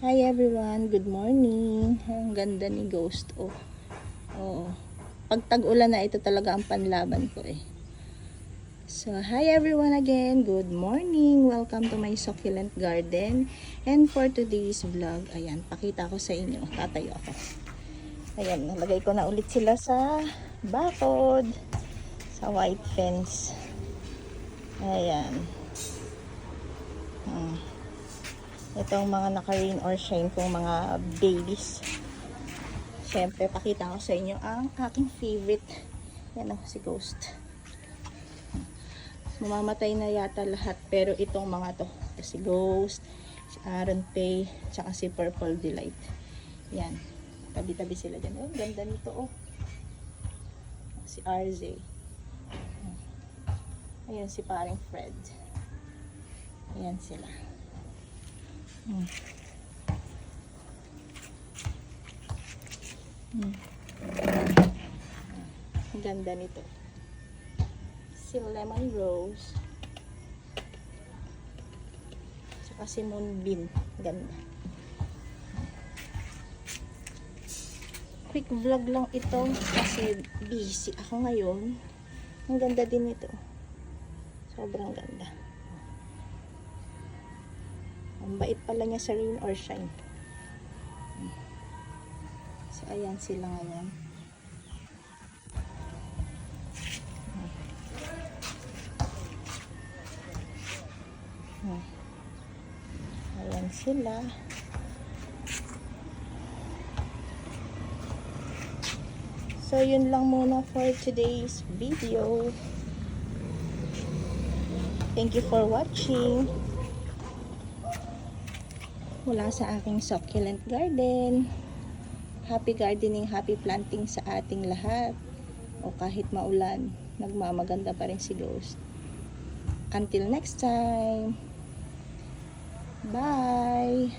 Hi everyone, good morning. Ang ganda ni Ghost oh. Oo. Pag tag-ulan na ito talaga ang panlaban ko eh. So, hi everyone again. Good morning. Welcome to my succulent garden. And for today's vlog, ayan, pakita ko sa inyo. Tatayo ako. Ayan, nalagay ko na ulit sila sa bakod. Sa white fence. Ayan. Hmm. Itong mga naka-rain or shine kong mga babies. Siyempre, pakita ko sa inyo ang aking favorite. Yan ako, si Ghost. Mamamatay na yata lahat. Pero itong mga to. Ito si Ghost, si Aaron Pay, tsaka si Purple Delight. Yan. Tabi-tabi sila dyan. Oh, ganda nito oh. Si RZ. Ayan si paring Fred. Ayan sila. Hmm. Ang ganda nito. Si Lemon Rose. Tsaka si Moonbeam. Ganda. Quick vlog lang ito kasi busy ako ngayon. Ang ganda din ito. Sobrang ganda. Ang bait pala niya sa rain or shine. So, ayan sila ngayon. Ayan sila. So, yun lang muna for today's video. Thank you for watching. Mula sa aking succulent garden. Happy gardening, happy planting sa ating lahat. O kahit maulan, nagmamaganda pa rin si Ghost. Until next time. Bye!